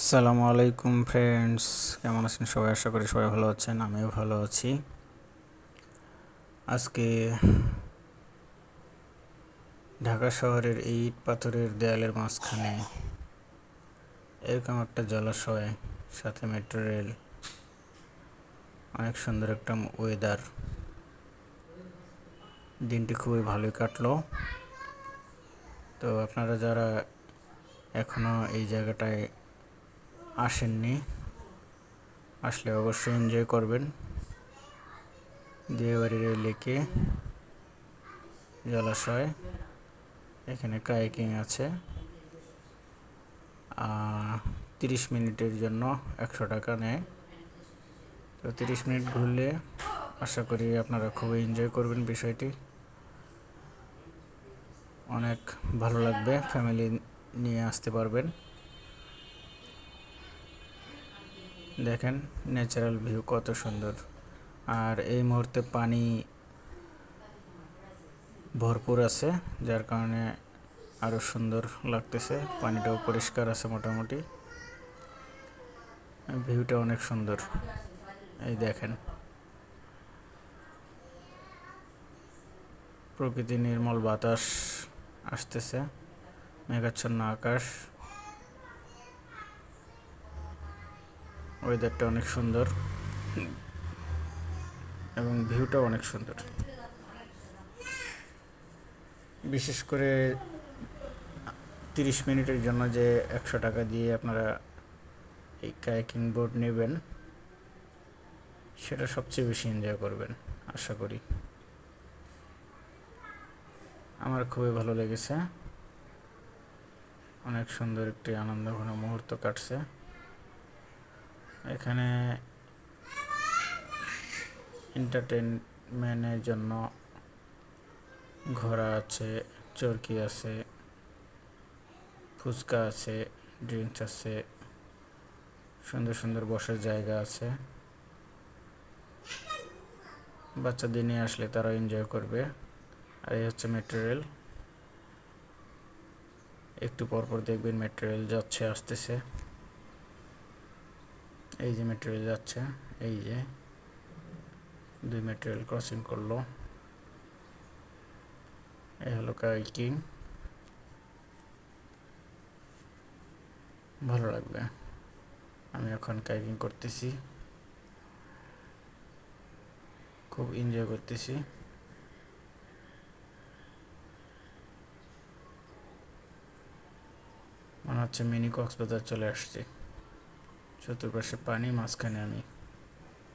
আসসালামু আলাইকুম ফ্রেন্ডস, কেমন আছেন সবাই? আশা করি সবাই ভালো আছেন, আমিও ভালো আছি। আজকে ঢাকা শহরের ইট পাথরের দেয়ালের মাঝখানে এরকম একটা জলাশয়, সাথে মেট্রো রেল, অনেক সুন্দর একটা ওয়েদার দিনটি খুবই ভালোই কাটলো। তো আপনারা যারা এখনও এই জায়গাটায় আসেননি। আসলে অবশ্যই এনজয় করবেন। দিয়েবাড়ির লেকে জলাশয়, এখানে কাইকিং আছে। তিরিশ মিনিটের জন্য একশো টাকা নেয়। তো তিরিশ মিনিট ঘুরলে আশা করি আপনারা খুবই এনজয় করবেন বিষয়টি। অনেক ভালো লাগবে ফ্যামিলি নিয়ে আসতে পারবেন। দেখেন ন্যাচারাল ভিউ কত সুন্দর। আর এই মুহূর্তে পানি ভরপুর আছে, যার কারণে আরও সুন্দর লাগতেছে। পানিটাও পরিষ্কার আছে মোটামুটি। ভিউটা অনেক সুন্দর। এই দেখেন। প্রকৃতি নির্মল বাতাস আসতেছে। মেঘাচ্ছন্ন আকাশ। ওয়েদারটা অনেক সুন্দর। এবং ভিউটাও অনেক সুন্দর। বিশেষ করে তিরিশ মিনিটের জন্য যে একশো টাকা দিয়ে আপনারা এই কায়াকিং বোর্ড নেবেন, সেটা সবচেয়ে বেশি এনজয় করবেন, আশা করি। আমার খুবই ভালো লেগেছে। অনেক সুন্দর একটি আনন্দঘন মুহূর্ত কাটছে। এখানে এন্টারটেনমেন্টের জন্য ঘোড়া আছে, চরকি আছে, ফুচকা আছে ড্রিঙ্কস আছে, সুন্দর সুন্দর বসার জায়গা আছে। বাচ্চাদের নিয়ে আসলে তারা এনজয় করবে। আর এই হচ্ছে মেটেরিয়াল একটু পরপর দেখবেন মেটেরিয়াল যাচ্ছে, আসতেছে। এই যে মেটেরিয়াল যাচ্ছে, এই যে দুই মেটেরিয়াল ক্রসিং করল। এই হলো কাইকিং ভালো লাগবে। আমি এখন কাইকিং করতেছি। খুব এনজয় করতেছি। মনে হচ্ছে মিনি কক্সবাজার চলে আসছে। চতুর্পাশে পানি মাঝখানে আমি